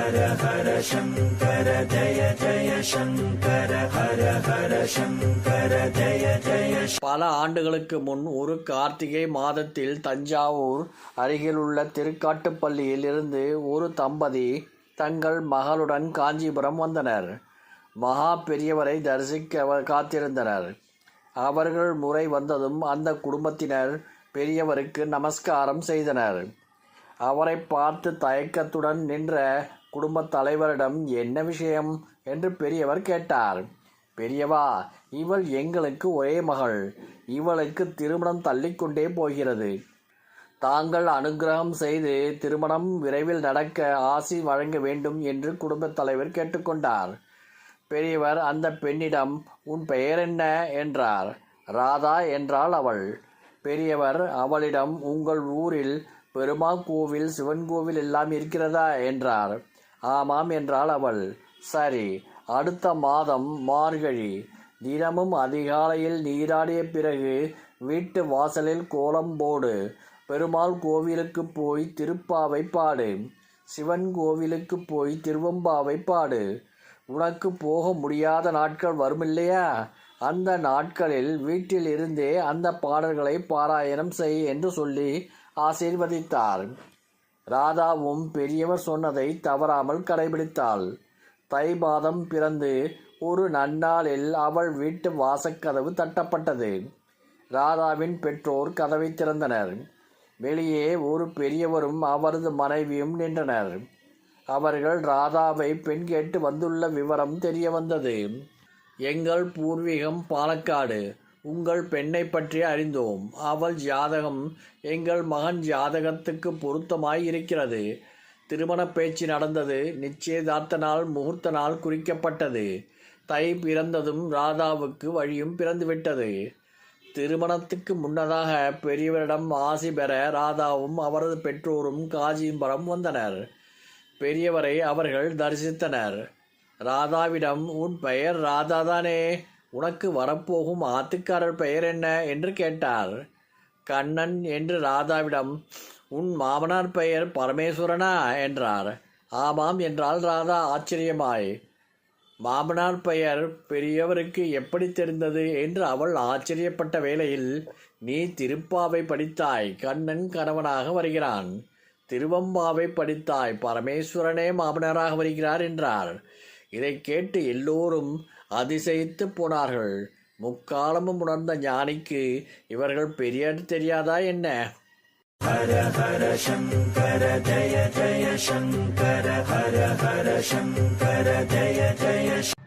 ஹர ஹர சங்கர ஜய ஜய சங்கர ஹர ஹர சங்கர ஜய ஜய பல ஆண்டுகளுக்கு முன் ஒரு கார்த்திகை மாதத்தில் தஞ்சாவூர் அருகிலுள்ள திருக்காட்டுப்பள்ளியில் இருந்து ஒரு தம்பதி தங்கள் மகளுடன் காஞ்சிபுரம் வந்தனர். மகா பெரியவரை தரிசிக்க காத்திருந்தனர். அவர்கள் முறை வந்ததும் அந்த குடும்பத்தினர் பெரியவருக்கு நமஸ்காரம் செய்தனர். அவரை பார்த்து தயக்கத்துடன் நின்ற குடும்பத் தலைவரிடம் என்ன விஷயம்? என்று பெரியவர் கேட்டார். பெரியவா இவள் எங்களுக்கு ஒரே மகள். இவளுக்கு திருமணம் தள்ளிக்கொண்டே போகிறது. தாங்கள் அனுக்கிரகம் செய்து திருமணம் விரைவில் நடக்க ஆசி வழங்க வேண்டும் என்று குடும்பத் தலைவர் கேட்டுக்கொண்டார். பெரியவர் அந்த பெண்ணிடம் உன் பெயர் என்ன? என்றார். ராதா என்றாள் அவள். பெரியவர் அவளிடம் உங்கள் ஊரில் பெருமாள் கோவில் சிவன் கோவில் எல்லாம் இருக்கிறதா? என்றார். ஆமாம் என்றாள் அவள். சரி அடுத்த மாதம் மார்கழி. தினமும் அதிகாலையில் நீராடிய பிறகு வீட்டு வாசலில் கோலம் போடு. பெருமாள் கோவிலுக்கு போய் திருப்பாவை பாடு. சிவன் கோவிலுக்கு போய் திருவம்பாவை பாடு. உனக்கு போக முடியாத நாட்கள் வருமில்லையா? அந்த நாட்களில் வீட்டில் இருந்தே அந்த பாடல்களை பாராயணம் செய் என்று சொல்லி ஆசீர்வதித்தார் ராதாவும் பெரியவர் சொன்னதை தவறாமல் கடைபிடித்தாள். தை மாதம் பிறந்து ஒரு நன்னாளில் அவள் வீட்டு வாசக்கதவு தட்டப்பட்டது. ராதாவின் பெற்றோர் கதவை திறந்தனர். வெளியே ஒரு பெரியவரும் அவரது மனைவியும் நின்றனர். அவர்கள் ராதாவை பெண் கேட்டு வந்துள்ள விவரம் தெரிய வந்தது. எங்கள் பூர்வீகம் பாலக்காடு. உங்கள் பெண்ணை பற்றி அறிந்தோம். அவள் ஜாதகம் எங்கள் மகன் ஜாதகத்துக்கு பொருத்தமாய் இருக்கிறது திருமண பேச்சு நடந்தது. நிச்சயதார்த்த நாள் முகூர்த்த நாள் குறிக்கப்பட்டது. தை பிறந்ததும் ராதாவுக்கு வழியும் பிறந்துவிட்டது. திருமணத்துக்கு முன்னதாக பெரியவரிடம் ஆசி பெற ராதாவும் அவரது பெற்றோரும் காஞ்சிபுரம் வந்தனர். பெரியவரை அவர்கள் தரிசித்தனர். ராதாவிடம் உன் பெயர் ராதாதானே? உனக்கு வரப்போகும் ஆத்துக்காரர் பெயர் என்ன? என்று கேட்டார். கண்ணன் என்று ராதாவிடம் உன் மாமனார் பெயர் பரமேஸ்வரனா? என்றார். ஆமாம் என்றால் ராதா ஆச்சரியமாய். மாமனார் பெயர் பெரியவருக்கு எப்படி தெரிந்தது? என்று அவள் ஆச்சரியப்பட்ட வேளையில் நீ திருப்பாவை படித்தாய். கண்ணன் கணவனாக வருகிறான். திருவம்பாவை படித்தாய். பரமேஸ்வரனே மாமனாராக வருகிறார் என்றார். இதை கேட்டு எல்லோரும் அதிசயித்து போனார்கள். முக்காலமும் உணர்ந்த ஞானிக்கு இவர்கள் பெரிய தெரியாதா என்ன? ஹர ஹர சங்கர ஜய ஜய சங்கர ஹர ஹர சங்கர ஜய ஜய